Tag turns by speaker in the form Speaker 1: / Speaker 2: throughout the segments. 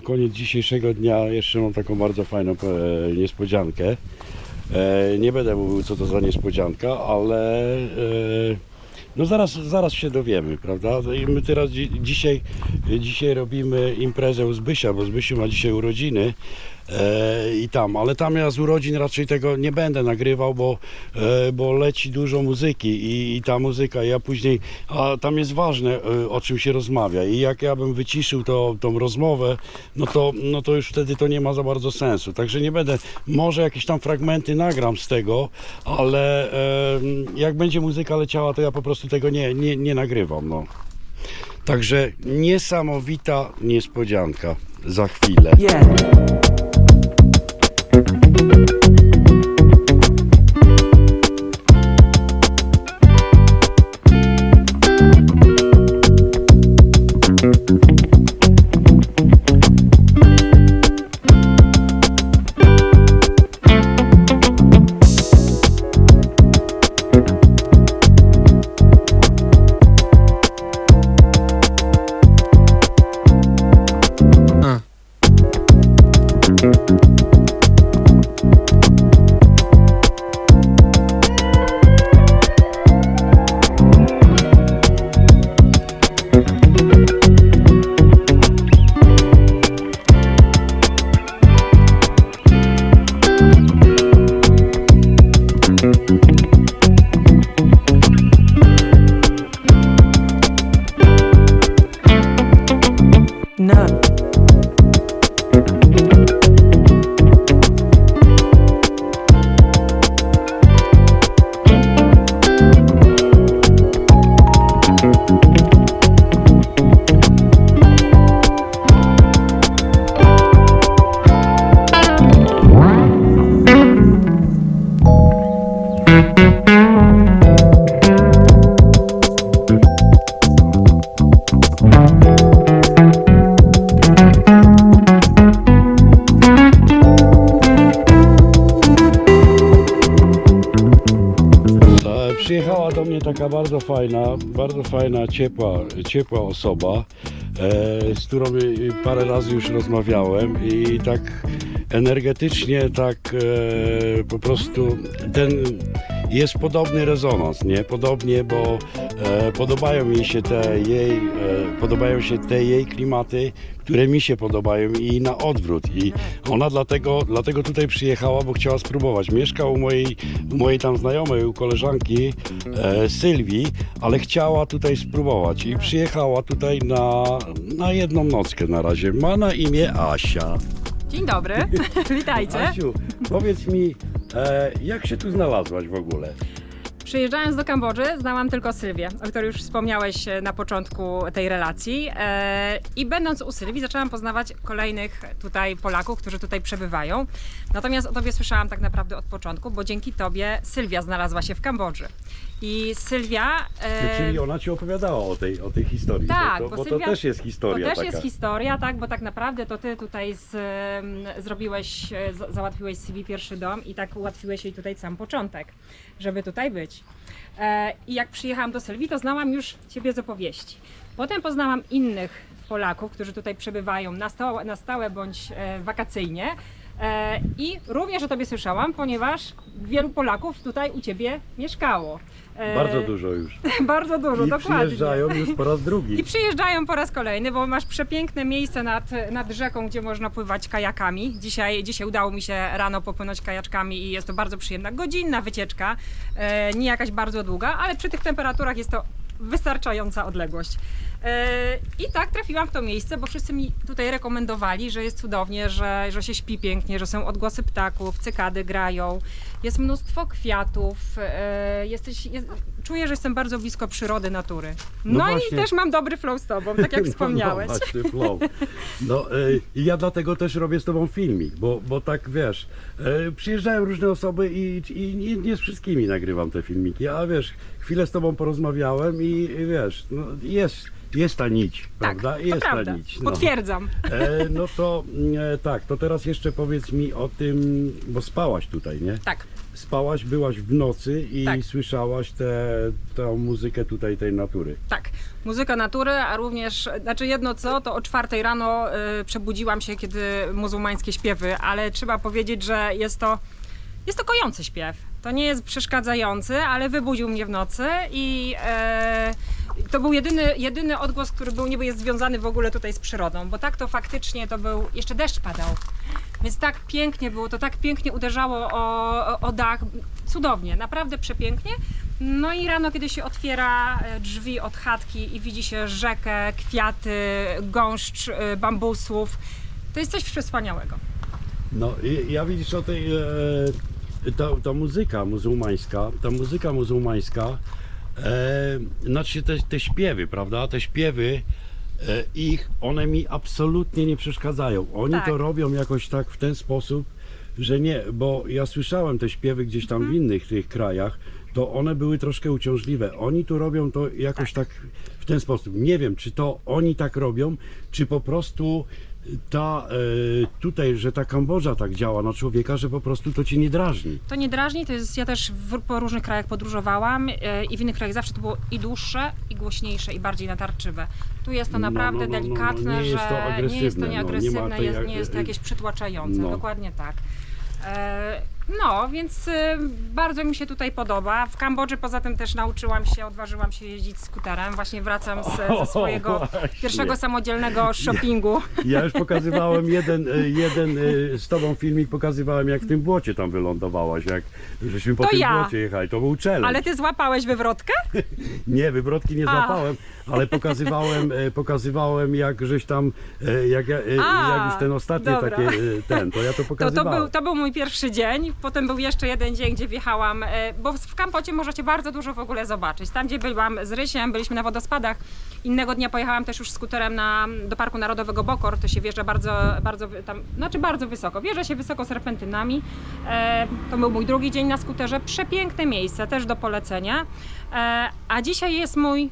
Speaker 1: na koniec dzisiejszego dnia jeszcze mam taką bardzo fajną e, niespodziankę. E, nie będę mówił co to za niespodzianka, ale e, no zaraz, zaraz się dowiemy, prawda? I my teraz dzi- dzisiaj, dzisiaj robimy imprezę u Zbysia, bo Zbysiu ma dzisiaj urodziny e, i tam, ale tam ja z urodzin raczej tego nie będę nagrywał, bo, e, bo leci dużo muzyki i, i ta muzyka, ja później, a tam jest ważne e, o czym się rozmawia i jak ja bym wyciszył to, tą rozmowę, no to, no to już wtedy to nie ma za bardzo sensu, także nie będę, może jakieś tam fragmenty nagram z tego, ale e, jak będzie muzyka leciała, to ja po prostu tego nie, nie, nie nagrywam, no. Także niesamowita niespodzianka za chwilę.
Speaker 2: Yeah.
Speaker 1: Bardzo fajna, bardzo fajna, ciepła, ciepła osoba, e, z którą parę razy już rozmawiałem i tak energetycznie, tak e, po prostu ten jest podobny rezonans, nie? Podobnie, bo e, podobają mi się te jej, e, podobają się te jej klimaty, które mi się podobają i na odwrót. I ona dlatego, dlatego tutaj przyjechała, bo chciała spróbować. Mieszka u mojej, u mojej tam znajomej, u koleżanki e, Sylwii, ale chciała tutaj spróbować i przyjechała tutaj na, na jedną nockę na razie. Ma na imię Asia.
Speaker 3: Dzień dobry, witajcie.
Speaker 1: Asiu, powiedz mi, e, jak się tu znalazłaś w ogóle?
Speaker 3: Przyjeżdżając do Kambodży, znałam tylko Sylwię, o której już wspomniałeś e, na początku tej relacji. E, I będąc u Sylwii, zaczęłam poznawać kolejnych tutaj Polaków, którzy tutaj przebywają. Natomiast o tobie słyszałam tak naprawdę od początku, bo dzięki tobie Sylwia znalazła się w Kambodży. I Sylwia. e,
Speaker 1: Czyli ona ci opowiadała o tej, o tej historii,
Speaker 3: Tak,
Speaker 1: to,
Speaker 3: bo
Speaker 1: bo to
Speaker 3: Sylwia-
Speaker 1: też jest historia
Speaker 3: To też
Speaker 1: taka.
Speaker 3: jest historia, tak, bo tak naprawdę to ty tutaj z, zrobiłeś, e, z, załatwiłeś CV pierwszy dom i tak ułatwiłeś jej tutaj sam początek, żeby tutaj być. E, I jak przyjechałam do Sylwii, to znałam już ciebie z opowieści. Potem poznałam innych Polaków, którzy tutaj przebywają na stałe, na stałe bądź e, wakacyjnie. E, I również o tobie słyszałam, ponieważ wielu Polaków tutaj u ciebie mieszkało. E,
Speaker 1: Bardzo dużo już.
Speaker 3: Bardzo dużo,
Speaker 1: I
Speaker 3: dokładnie.
Speaker 1: przyjeżdżają już po raz drugi.
Speaker 3: I przyjeżdżają po raz kolejny, bo masz przepiękne miejsce nad, nad rzeką, gdzie można pływać kajakami. Dzisiaj, dzisiaj udało mi się rano popłynąć kajaczkami i jest to bardzo przyjemna, godzinna wycieczka. E, nie jakaś bardzo długa, ale przy tych temperaturach jest to wystarczająca odległość. I tak trafiłam w to miejsce, bo wszyscy mi tutaj rekomendowali, że jest cudownie, że, że się śpi pięknie, że są odgłosy ptaków, cykady grają, jest mnóstwo kwiatów, e, jesteś, jest, czuję, że jestem bardzo blisko przyrody, natury.
Speaker 1: No
Speaker 3: No, i też mam dobry flow z tobą, tak jak wspomniałeś.
Speaker 1: No, właśnie, flow. No i ja dlatego też robię z tobą filmik, bo, bo tak wiesz, e, przyjeżdżają różne osoby i, i nie, nie z wszystkimi nagrywam te filmiki, a wiesz, chwilę z tobą porozmawiałem i, i wiesz, no, jest, jest ta nić,
Speaker 3: tak,
Speaker 1: prawda?
Speaker 3: to
Speaker 1: jest
Speaker 3: prawda.
Speaker 1: ta nić. No.
Speaker 3: Potwierdzam.
Speaker 1: E, no to e, tak, to teraz jeszcze powiedz mi o tym, bo spałaś tutaj, nie?
Speaker 3: Tak,
Speaker 1: Spałaś, byłaś w nocy i
Speaker 3: Tak.
Speaker 1: słyszałaś tę tę muzykę tutaj tej natury.
Speaker 3: tak. Muzyka natury, a również, znaczy jedno co, to o czwartej rano y, przebudziłam się, kiedy muzułmańskie śpiewy, ale trzeba powiedzieć, że jest to, jest to kojący śpiew. To nie jest przeszkadzający, ale wybudził mnie w nocy i e, to był jedyny, jedyny odgłos, który był niby jest związany w ogóle tutaj z przyrodą, bo tak to faktycznie to był, jeszcze deszcz padał. Więc tak pięknie było, to tak pięknie uderzało o, o, dach, cudownie, naprawdę przepięknie. No i rano, kiedy się otwiera e, drzwi od chatki i widzi się rzekę, kwiaty, gąszcz e, bambusów, to jest coś wspaniałego.
Speaker 1: No ja widzisz o tej, e, ta, ta muzyka muzułmańska, ta muzyka muzułmańska, e, znaczy te, te śpiewy, prawda, te śpiewy e, ich, one mi absolutnie nie przeszkadzają. Oni
Speaker 3: Tak.
Speaker 1: to robią jakoś tak w ten sposób, że nie, bo ja słyszałem te śpiewy gdzieś tam
Speaker 3: Mhm.
Speaker 1: w innych tych krajach, to one były troszkę uciążliwe. Oni tu robią to jakoś tak. w ten sposób. Nie wiem, czy to oni tak robią, czy po prostu ta e, tutaj, że ta Kambodża tak działa na człowieka, że po prostu to cię nie drażni.
Speaker 3: To nie drażni, to jest, ja też w, po różnych krajach podróżowałam e, i w innych krajach zawsze to było i dłuższe, i głośniejsze, i bardziej natarczywe. Tu jest to
Speaker 1: No, no,
Speaker 3: naprawdę
Speaker 1: no, no, no,
Speaker 3: delikatne,
Speaker 1: nie jest to
Speaker 3: że nie jest to
Speaker 1: no, nie
Speaker 3: nieagresywne,
Speaker 1: tej
Speaker 3: jest,
Speaker 1: ag-
Speaker 3: nie jest to jakieś przytłaczające,
Speaker 1: no.
Speaker 3: dokładnie tak. E, No, więc e, bardzo mi się tutaj podoba. W Kambodży poza tym też nauczyłam się, odważyłam się jeździć skuterem. Właśnie wracam z, ze swojego
Speaker 1: właśnie.
Speaker 3: pierwszego samodzielnego shoppingu.
Speaker 1: Ja już pokazywałem jeden, e, jeden e, z tobą filmik, pokazywałem jak w tym błocie tam wylądowałaś, jak żeśmy po
Speaker 3: To
Speaker 1: tym
Speaker 3: ja.
Speaker 1: błocie jechali. To był challenge.
Speaker 3: Ale ty złapałeś wywrotkę?
Speaker 1: Nie, wywrotki nie
Speaker 3: A.
Speaker 1: złapałem, ale pokazywałem, e, pokazywałem jak żeś tam, jak, ja-
Speaker 3: A,
Speaker 1: jak już ten ostatni
Speaker 3: dobra.
Speaker 1: e, ten, to ja to
Speaker 3: To, to,
Speaker 1: pokazywałem.
Speaker 3: był, to był mój pierwszy dzień, potem był jeszcze jeden dzień, gdzie wjechałam, e, bo w Kampocie możecie bardzo dużo w ogóle zobaczyć. Tam, gdzie byłam z Rysiem, byliśmy na wodospadach. Innego dnia pojechałam też już skuterem na, do Parku Narodowego Bokor, to się wjeżdża bardzo, bardzo, tam, znaczy bardzo wysoko. Wjeżdża się wysoko serpentynami. E, to był mój drugi dzień na skuterze. Przepiękne miejsce, też do polecenia. E, a dzisiaj jest mój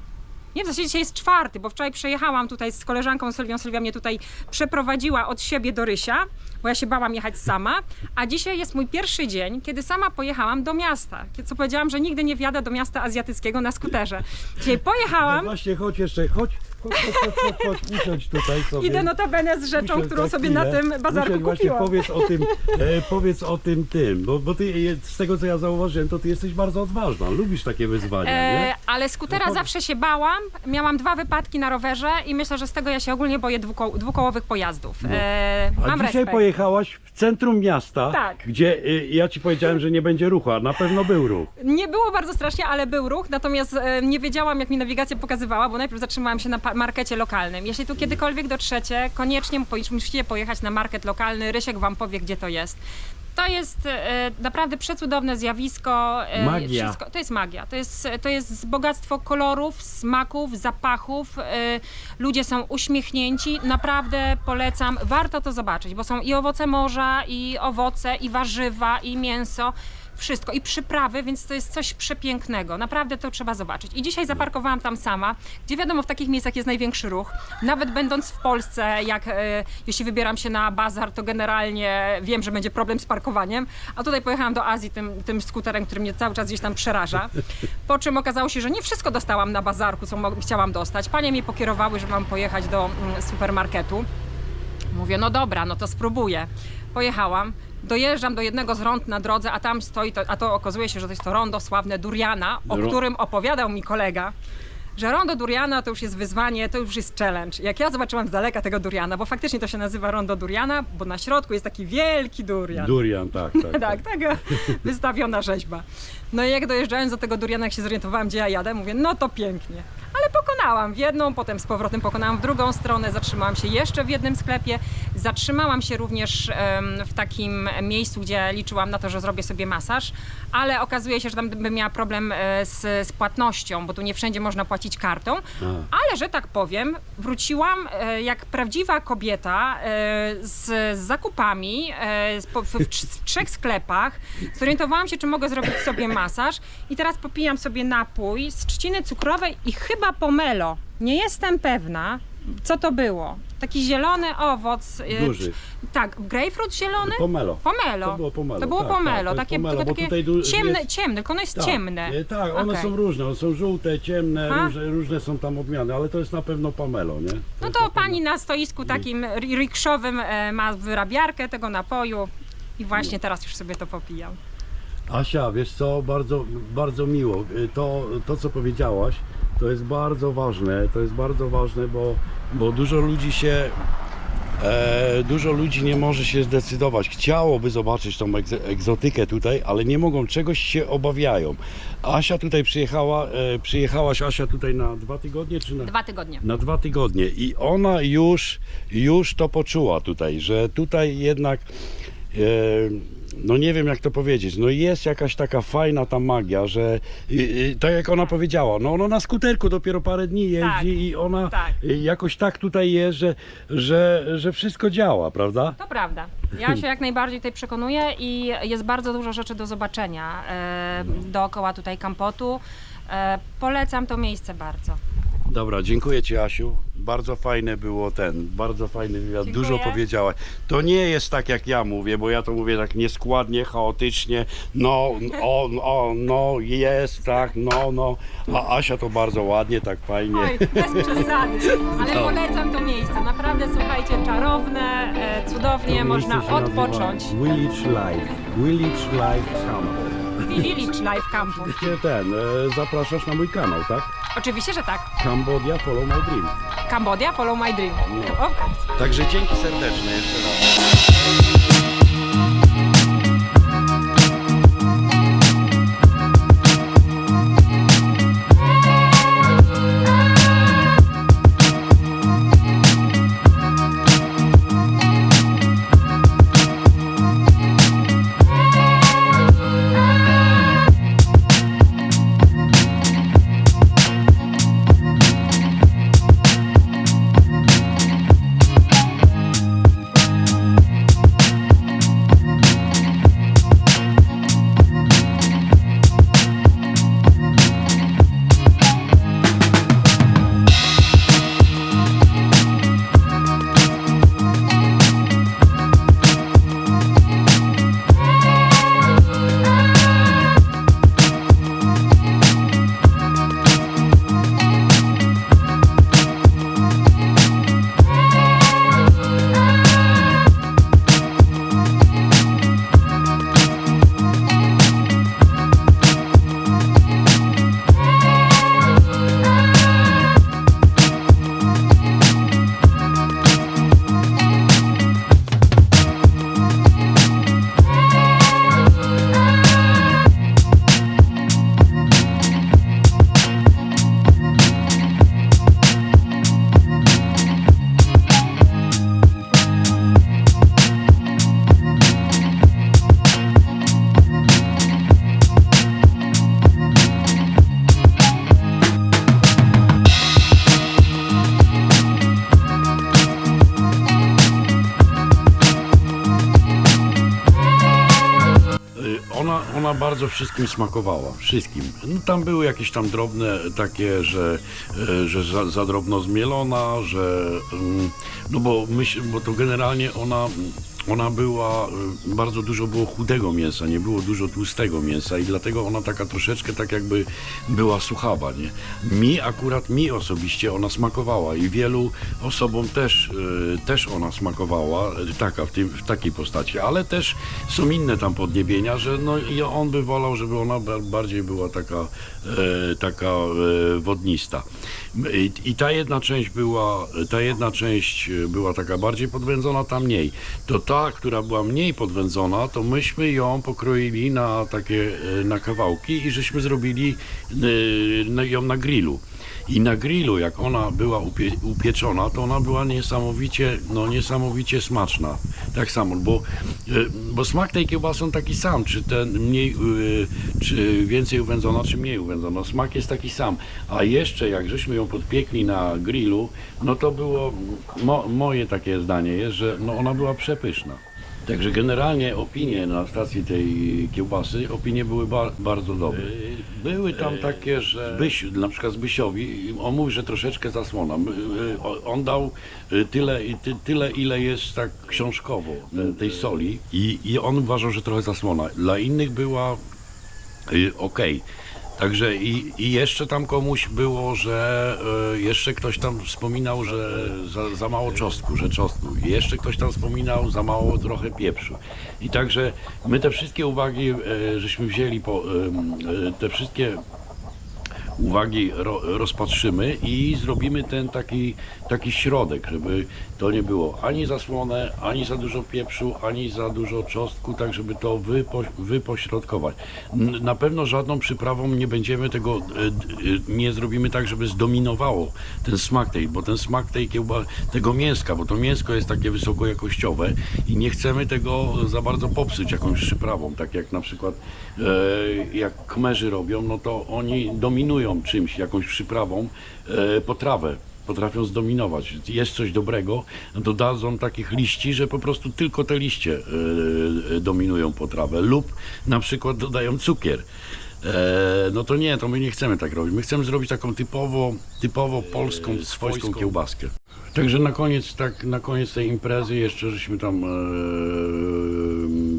Speaker 3: nie, w zasadzie dzisiaj jest czwarty, bo wczoraj przejechałam tutaj z koleżanką Sylwią. Sylwia mnie tutaj przeprowadziła od siebie do Rysia, bo ja się bałam jechać sama. A dzisiaj jest mój pierwszy dzień, kiedy sama pojechałam do miasta. Co powiedziałam, że nigdy nie wjadę do miasta azjatyckiego na skuterze. Dzisiaj
Speaker 1: No
Speaker 3: pojechałam,
Speaker 1: właśnie, chodź jeszcze, chodź, chodź, chodź, chodź, chodź, chodź usiądź tutaj sobie.
Speaker 3: idę notabene z rzeczą,
Speaker 1: Usiądź
Speaker 3: którą
Speaker 1: na
Speaker 3: sobie
Speaker 1: chwilę.
Speaker 3: na tym bazarku
Speaker 1: Usiądź, właśnie
Speaker 3: kupiłam.
Speaker 1: powiedz o tym, e, powiedz o tym tym, bo, bo ty e, z tego co ja zauważyłem, to ty jesteś bardzo odważna, lubisz takie wyzwania,
Speaker 3: E,
Speaker 1: nie?
Speaker 3: ale skutera
Speaker 1: No powiedz.
Speaker 3: zawsze się bałam. Miałam dwa wypadki na rowerze i myślę, że z tego ja się ogólnie boję dwuko- dwukołowych pojazdów. E,
Speaker 1: No. A
Speaker 3: mam
Speaker 1: dzisiaj
Speaker 3: respekt.
Speaker 1: pojechałaś w centrum miasta,
Speaker 3: Tak.
Speaker 1: gdzie e, ja ci powiedziałem, że nie będzie ruchu, a na pewno był ruch.
Speaker 3: Nie było bardzo strasznie, ale był ruch, natomiast e, nie wiedziałam, jak mi nawigacja pokazywała, bo najpierw zatrzymałam się na markecie lokalnym. Jeśli tu kiedykolwiek dotrzecie, koniecznie musicie pojechać na market lokalny. Rysiek wam powie, gdzie to jest. To jest e, naprawdę przecudowne zjawisko. e,
Speaker 1: Magia.
Speaker 3: Wszystko, to jest magia. To jest, to jest bogactwo kolorów, smaków, zapachów. e, ludzie są uśmiechnięci. Naprawdę polecam. Warto to zobaczyć, bo są i owoce morza, i owoce, i warzywa, i mięso. Wszystko i przyprawy, więc to jest coś przepięknego. Naprawdę to trzeba zobaczyć. I dzisiaj zaparkowałam tam sama, gdzie wiadomo, w takich miejscach jest największy ruch. Nawet będąc w Polsce, jak e, jeśli wybieram się na bazar, to generalnie wiem, że będzie problem z parkowaniem. A tutaj pojechałam do Azji tym, tym skuterem, który mnie cały czas gdzieś tam przeraża. Po czym okazało się, że nie wszystko dostałam na bazarku, co chciałam dostać. Panie mnie pokierowały, że mam pojechać do mm, supermarketu. Mówię, no dobra, no to spróbuję. Pojechałam, dojeżdżam do jednego z rond na drodze, a tam stoi, to, a to okazuje się, że to jest to rondo sławne Duriana, o którym opowiadał mi kolega. Że rondo Duriana to już jest wyzwanie, to już jest challenge. Jak ja zobaczyłam z daleka tego Duriana, bo faktycznie to się nazywa rondo Duriana, bo na środku jest taki wielki durian.
Speaker 1: Durian, tak, tak.
Speaker 3: Tak, taka wystawiona rzeźba. No i jak dojeżdżając do tego Duriana, jak się zorientowałam, gdzie ja jadę, mówię, no to pięknie. Ale pokonałam w jedną, potem z powrotem pokonałam w drugą stronę, zatrzymałam się jeszcze w jednym sklepie, zatrzymałam się również w takim miejscu, gdzie liczyłam na to, że zrobię sobie masaż, ale okazuje się, że tam bym miała problem e, z, z płatnością, bo tu nie wszędzie można płacić kartą, ale że tak powiem, wróciłam e, jak prawdziwa kobieta e, z, z zakupami w, w, w trzech sklepach. Zorientowałam się, czy mogę zrobić sobie masaż i teraz popijam sobie napój z trzciny cukrowej i chyba pomelo. Nie jestem pewna, co to było. Taki zielony owoc. e,
Speaker 1: Duży.
Speaker 3: Tak, grapefruit zielony?
Speaker 1: Pomelo.
Speaker 3: Pomelo.
Speaker 1: To było pomelo.
Speaker 3: To było
Speaker 1: tak,
Speaker 3: pomelo,
Speaker 1: tak, to jest
Speaker 3: takie,
Speaker 1: pomelo,
Speaker 3: tylko takie
Speaker 1: tutaj du-
Speaker 3: ciemne,
Speaker 1: jest-
Speaker 3: ciemne, tylko ono jest
Speaker 1: Tak,
Speaker 3: ciemne.
Speaker 1: e, Tak, one
Speaker 3: Okej.
Speaker 1: są różne, one są żółte, ciemne,
Speaker 3: A?
Speaker 1: różne, różne są tam odmiany, ale to jest na pewno pomelo, nie?
Speaker 3: No
Speaker 1: jest
Speaker 3: to
Speaker 1: na pewno-
Speaker 3: pani na stoisku takim ri- rikszowym e, ma wyrabiarkę tego napoju i właśnie teraz już sobie to popijam.
Speaker 1: Asia, wiesz co, bardzo, bardzo miło. Y, To, to, co powiedziałaś, to jest bardzo ważne. To jest bardzo ważne, bo, bo dużo ludzi się. E, dużo ludzi nie może się zdecydować. Chciałoby zobaczyć tą egzotykę tutaj, ale nie mogą, czegoś się obawiają. Asia tutaj przyjechała, e, przyjechałaś Asia tutaj na dwa tygodnie, czy na...
Speaker 3: Dwa tygodnie.
Speaker 1: Na dwa tygodnie i ona już, już to poczuła tutaj, że tutaj jednak, e, no nie wiem jak to powiedzieć, no jest jakaś taka fajna ta magia, że i, i, tak jak ona powiedziała, no ona na skuterku dopiero parę dni jeździ
Speaker 3: Tak,
Speaker 1: i ona
Speaker 3: tak.
Speaker 1: jakoś tak tutaj jest, że, że, że wszystko działa, prawda?
Speaker 3: To prawda. Ja się jak najbardziej tutaj przekonuję i jest bardzo dużo rzeczy do zobaczenia e, dookoła tutaj Kampotu. E, polecam to miejsce bardzo.
Speaker 1: Dobra, dziękuję Ci Asiu. Bardzo fajne było ten, bardzo fajny wywiad,
Speaker 3: Dziękuję.
Speaker 1: dużo powiedziałaś. To nie jest tak jak ja mówię, bo ja to mówię tak nieskładnie, chaotycznie, no, o, o, no, jest, tak, no, no. A Asia to bardzo ładnie, tak fajnie.
Speaker 3: Oj, bez przesady, ale
Speaker 1: No.
Speaker 3: polecam to miejsce. Naprawdę, słuchajcie, czarowne, e, cudownie, można odpocząć.
Speaker 1: Village Life, Village Life Camp.
Speaker 3: Village Life Campus.
Speaker 1: Ten, e, zapraszasz na mój kanał, tak?
Speaker 3: Oczywiście, że tak.
Speaker 1: Cambodia Follow My Dream.
Speaker 3: Cambodia, follow my dream.
Speaker 1: No.
Speaker 3: Of course.
Speaker 1: Także dzięki serdeczne jeszcze raz. Ona, bardzo wszystkim smakowała, wszystkim. No, tam były jakieś tam drobne takie, że, e, że za, za drobno zmielona, że mm, no bo, myśl, bo to generalnie ona, ona była, y, bardzo dużo było chudego mięsa, nie było dużo tłustego mięsa i dlatego ona taka troszeczkę tak jakby była suchawa, nie? Mi akurat, mi osobiście ona smakowała i wielu osobom też, y, też ona smakowała, y, taka, w, tym, w takiej postaci, ale też są inne tam podniebienia, że no i on by wolał, żeby ona ba- bardziej była taka, taka wodnista. I, ta jedna część była, ta jedna część była taka bardziej podwędzona, ta mniej. To ta, która była mniej podwędzona, to myśmy ją pokroili na takie, e, na kawałki i żeśmy zrobili e, ją na grillu. I na grillu, jak ona była upie, upieczona, to ona była niesamowicie, no niesamowicie smaczna. Tak samo, bo, e, bo smak tej kiełbasy on taki sam, czy ten mniej, e, czy więcej uwędzona, czy mniej uwędzona. Smak jest taki sam. A jeszcze jak żeśmy ją podpiekli na grillu, no to było mo, moje takie zdanie jest, że no ona była przepyszna. Także generalnie opinie na stacji tej kiełbasy, opinie były ba- bardzo dobre. Były tam takie, że Byś, na przykład Zbysiowi, on mówi, że troszeczkę zasłona. Y, On dał y, tyle, ty, tyle ile jest tak książkowo te, tej soli i, i on uważał, że trochę zasłona. Dla innych była y, okej. Także i, i jeszcze tam komuś było, że y, jeszcze ktoś tam wspominał, że za, za mało czosnku, że czosnku. I jeszcze ktoś tam wspominał za mało trochę pieprzu. I także my te wszystkie uwagi y, żeśmy wzięli, po, y, y, te wszystkie uwagi ro, rozpatrzymy i zrobimy ten taki, taki środek, żeby to nie było ani zasłone, ani za dużo pieprzu, ani za dużo czosnku, tak żeby to wypo, wypośrodkować. Na pewno żadną przyprawą nie będziemy tego, e, e, nie zrobimy tak, żeby zdominowało ten smak tej, bo ten smak tej kiełba, tego mięska, bo to mięsko jest takie wysokojakościowe i nie chcemy tego za bardzo popsuć jakąś przyprawą, tak jak na przykład e, jak kmerzy robią, no to oni dominują czymś, jakąś przyprawą e, potrawę. Potrafią zdominować. Jest coś dobrego, no to dadzą takich liści, że po prostu tylko te liście e, e, dominują potrawę. Lub na przykład dodają cukier. E, no to nie, to my nie chcemy tak robić. My chcemy zrobić taką typowo, typowo polską, swojską kiełbaskę. Także na koniec, tak, na koniec tej imprezy jeszcze żeśmy tam e,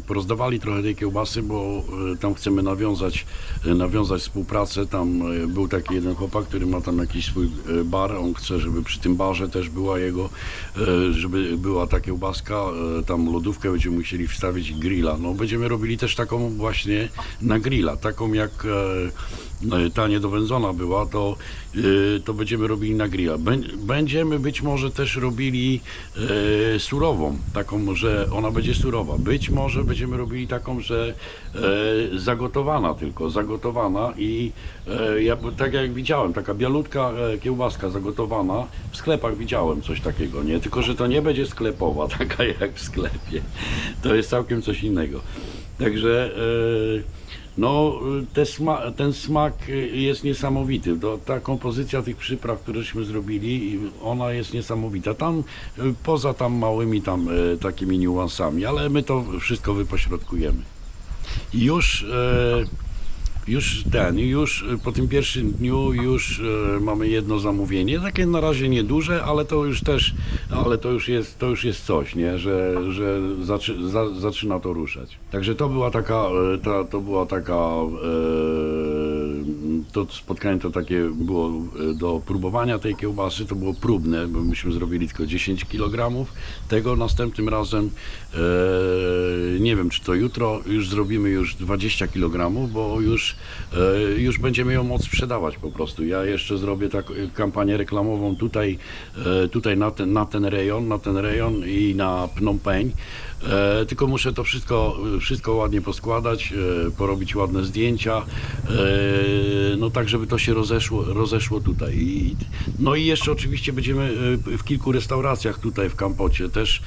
Speaker 1: porozdawali trochę tej kiełbasy, bo e, tam chcemy nawiązać, e, nawiązać współpracę. Tam e, był taki jeden chłopak, który ma tam jakiś swój bar. On chce, żeby przy tym barze też była jego, żeby była ta kiełbaska. Tam lodówkę będziemy musieli wstawić grilla. No będziemy robili też taką właśnie na grilla, taką jak e, ta niedowędzona była, to, to będziemy robili na grilla. Bę- Będziemy być może też robili surową, taką, że ona będzie surowa. Być może będziemy robili taką, że e, zagotowana tylko, zagotowana i e, ja, tak jak widziałem, taka bialutka e, kiełbaska zagotowana, w sklepach widziałem coś takiego, nie? Tylko, że to nie będzie sklepowa, taka jak w sklepie. To jest całkiem coś innego. Także e, no, te sma, ten smak jest niesamowity. To, ta kompozycja tych przypraw, któreśmy zrobili, ona jest niesamowita. Tam, e, poza tam małymi tam e, takimi niuansami, ale my to wszystko wypośrodkujemy. I już, e, już ten, już e, po tym pierwszym dniu już e, mamy jedno zamówienie, takie na razie nieduże, ale to już też, ale to już jest, to już jest coś, nie, że, że zaczy, za, zaczyna to ruszać. Także to była taka, e, ta, to była taka, e, to spotkanie to takie było e, do próbowania tej kiełbasy, to było próbne, bo myśmy zrobili tylko 10 kg tego, następnym razem e, nie wiem, czy to jutro już zrobimy już 20 kg, bo już, e, już będziemy ją moc sprzedawać po prostu. Ja jeszcze zrobię tak, e, kampanię reklamową tutaj, e, tutaj na, ten, na ten rejon, na ten rejon i na Phnom Penh. E, tylko muszę to wszystko, wszystko ładnie poskładać, e, porobić ładne zdjęcia, e, no tak, żeby to się rozeszło, rozeszło tutaj. I, no i jeszcze oczywiście będziemy e, w kilku restauracjach tutaj w Kampocie też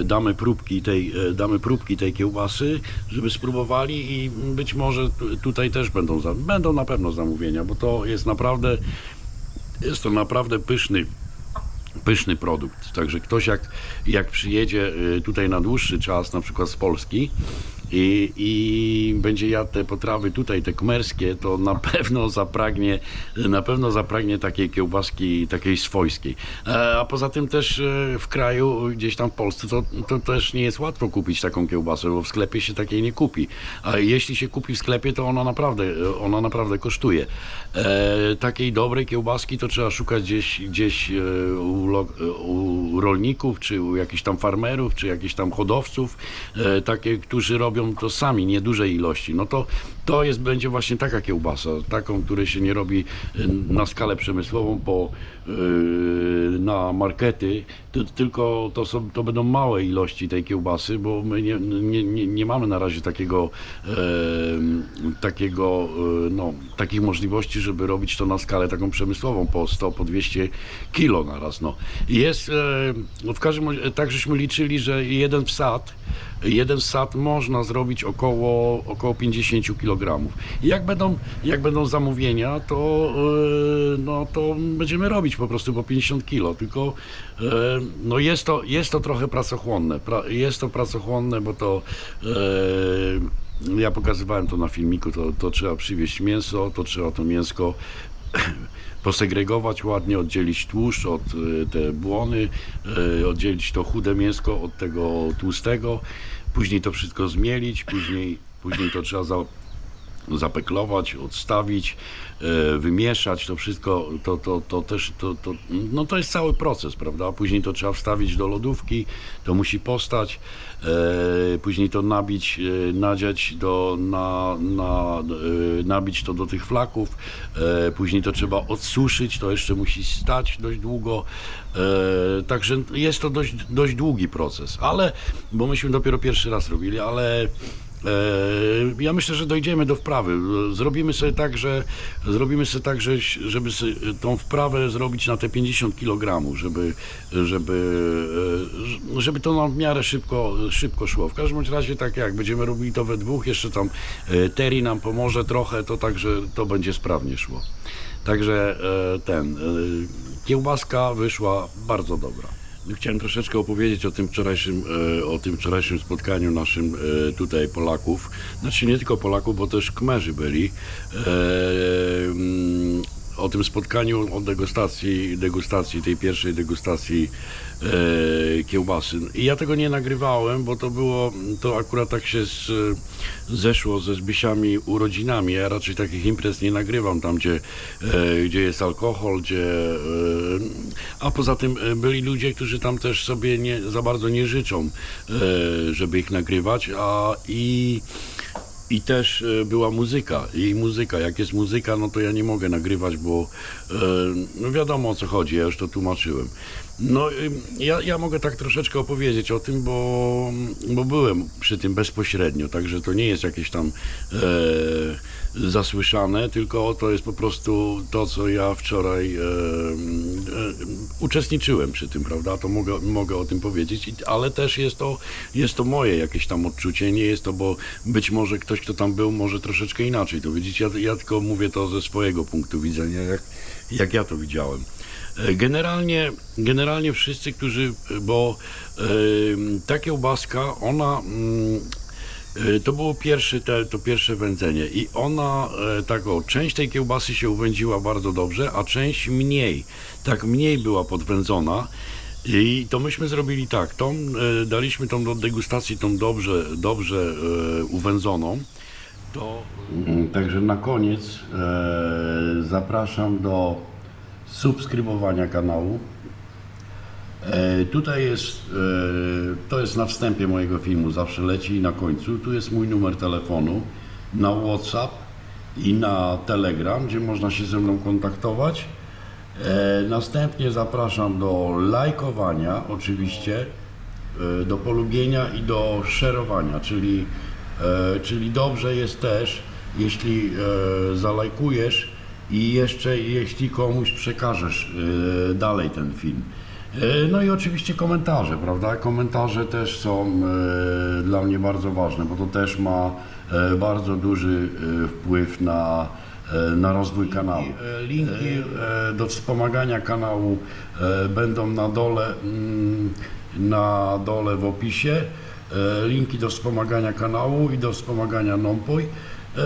Speaker 1: e, damy próbki tej, e, damy próbki tej kiełbasy, żeby spróbowali i być może tu- tutaj też będą, będą na pewno zamówienia, bo to jest naprawdę, jest to naprawdę pyszny, pyszny produkt. Także ktoś jak, jak przyjedzie y, tutaj na dłuższy czas, na przykład z Polski i, i będzie jadł te potrawy tutaj, te kmerskie, to na pewno zapragnie, na pewno zapragnie takiej kiełbaski, takiej swojskiej. E, A poza tym też e, w kraju, gdzieś tam w Polsce, to, to też nie jest łatwo kupić taką kiełbasę, bo w sklepie się takiej nie kupi. A jeśli się kupi w sklepie, to ona naprawdę, ona naprawdę kosztuje. E, takiej dobrej kiełbaski to trzeba szukać gdzieś, gdzieś e, u, u rolników, czy u jakichś tam farmerów, czy jakichś tam hodowców, e, takie, którzy robią to sami, niedużej ilości. No to, to jest, będzie właśnie taka kiełbasa, taką, której się nie robi e, na skalę przemysłową, po, e, na markety, tylko to, są, to będą małe ilości tej kiełbasy, bo my nie, nie, nie, nie mamy na razie takiego, e, takiego, y, no, takich możliwości, żeby robić to na skalę taką przemysłową, po 100, po 200 kilo na raz. No. Jest, e, no w każdym razie, tak żeśmy liczyli, że jeden wsad, jeden wsad można zrobić około, około 50 kg. Jak będą, jak będą zamówienia, to, e, no, to będziemy robić po prostu po 50 kg, tylko e, no jest, to, jest to trochę pracochłonne. Pra, jest to pracochłonne, bo to e, ja pokazywałem to na filmiku, to, to trzeba przywieźć mięso, to trzeba to mięsko posegregować ładnie, oddzielić tłuszcz od te błony, oddzielić to chude mięsko od tego tłustego, później to wszystko zmielić, później, później to trzeba za, zapeklować, odstawić, e, wymieszać to wszystko, to, to, to też, to, to, no to jest cały proces, prawda? Później to trzeba wstawić do lodówki, to musi postać, e, później to nabić, e, nadziać do, na, na, nabić to do tych flaków, później to trzeba odsuszyć, to jeszcze musi stać dość długo, także jest to dość, dość długi proces, ale, bo myśmy dopiero pierwszy raz robili, ale Ja myślę, że dojdziemy do wprawy. Zrobimy sobie tak, że zrobimy sobie tak, że, żeby tą wprawę zrobić na te 50 kg, żeby, żeby, e, żeby to nam w miarę szybko, szybko szło. W każdym razie tak jak będziemy robili to we dwóch, jeszcze tam e, Terry nam pomoże trochę, to także to będzie sprawnie szło. Także e, ten, e, kiełbaska wyszła bardzo dobra. Chciałem troszeczkę opowiedzieć o tym wczorajszym, e, o tym wczorajszym spotkaniu naszym e, tutaj Polaków. Znaczy nie tylko Polaków, bo też Kmerzy byli. O tym spotkaniu, o degustacji, degustacji tej pierwszej degustacji e, kiełbasy. I ja tego nie nagrywałem, bo to było, to akurat tak się z, zeszło ze Zbysiami urodzinami. Ja raczej takich imprez nie nagrywam tam, gdzie, e, gdzie jest alkohol, gdzie... E, a poza tym e, byli ludzie, którzy tam też sobie nie, za bardzo nie życzą, e, żeby ich nagrywać, a i... I też e, była muzyka. I muzyka, jak jest muzyka, no to ja nie mogę nagrywać, bo e, no wiadomo o co chodzi, ja już to tłumaczyłem. No y, ja, ja mogę tak troszeczkę opowiedzieć o tym, bo, bo byłem przy tym bezpośrednio, także to nie jest jakieś tam e, zasłyszane, tylko to jest po prostu to, co ja wczoraj e, e, uczestniczyłem przy tym, prawda? To mogę, mogę o tym powiedzieć, ale też jest to, jest to moje jakieś tam odczucie, nie jest to, bo być może ktoś, kto tam był, może troszeczkę inaczej to widzieć. Ja, ja tylko mówię to ze swojego punktu widzenia, jak, jak ja to widziałem. E, Generalnie, generalnie wszyscy, którzy, bo e, ta kiełbaska, ona mm, e, to było pierwsze, te, to pierwsze wędzenie i ona, e, tak o, część tej kiełbasy się uwędziła bardzo dobrze, a część mniej, tak mniej była podwędzona i to myśmy zrobili tak, tą, daliśmy tą do degustacji, tą dobrze, dobrze uwędzoną, to... Także na koniec e, zapraszam do subskrybowania kanału. E, tutaj jest, e, to jest na wstępie mojego filmu, zawsze leci i na końcu. Tu jest mój numer telefonu na WhatsApp i na Telegram, gdzie można się ze mną kontaktować. E, następnie zapraszam do lajkowania, oczywiście, do polubienia i do szerowania, czyli, czyli dobrze jest też, jeśli e, zalajkujesz i jeszcze jeśli komuś przekażesz e, dalej ten film. E, No i oczywiście komentarze, prawda? Komentarze też są e, dla mnie bardzo ważne, bo to też ma bardzo duży wpływ na, na rozwój kanału. Linki do wspomagania kanału będą na dole, mm, na dole w opisie. Linki do wspomagania kanału i do wspomagania Nompoj. E,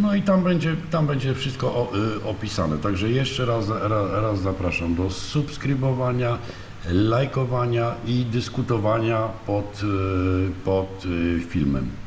Speaker 1: No i tam będzie, tam będzie wszystko y, opisane. Także jeszcze raz, raz, raz zapraszam do subskrybowania, lajkowania i dyskutowania pod, y, pod y, filmem.